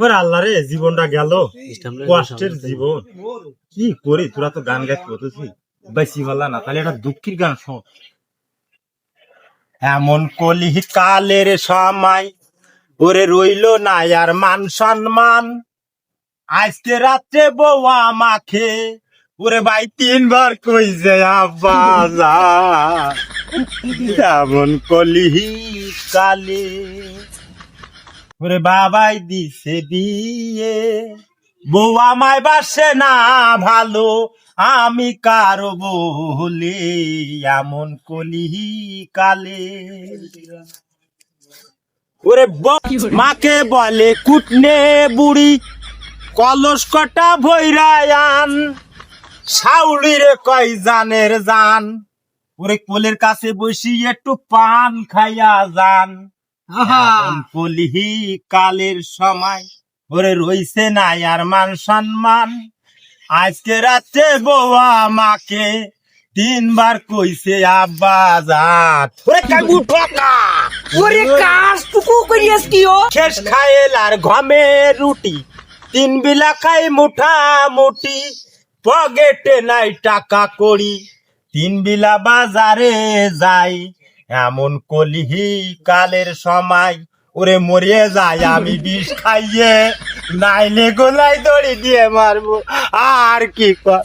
ওরে আল্লাহ রে জীবনটা গেল। কষ্টের জীবন। কি করি তোরা তো গান গাইতে বেশি না তাহলে একটা দুঃখের গান শোন। এমন কলি কালের সময় ওরে রইল না আর মান সম্মান। আজকে রাত্রে বউ আমাকে ওরে ভাই তিনবার কই যে আব্বা এমন কলি কালে ওরে বাবাই দিছে দিয়ে, বউ আমায় বাসে না ভালো, আমি কারও বলে এমন কলি কালে। ওরে মাকে বলে, কুটনে বুড়ি, কলস কটা ভৈরায়ান সাউলিরে কয় জানের জান। ওরে কোলের কাছে বসি একটু পান খাইয়া যান। কলিহি কালের সময় ওরে রইছে না আর মান সম্মান। আজকে রাত্রে বউয়া আমাকে তিনবার কইছে আব্বা জাত ওরে কাগু ঠকা! ওরে কাজ টুকু করিয়াস কি ও? শেষ খাইল আর ঘমে রুটি। তিন বিলা খাই মুঠা মুটি পকেটে নাই টাকা করি তিন বিলা বাজারে যাই এমন কলিহি কালের সময়, ওরে মরিয়ে যায় আমি বিষ খাইয়ে। নাইলে গোলায় দড়ি দিয়ে মারবো, আর কি কর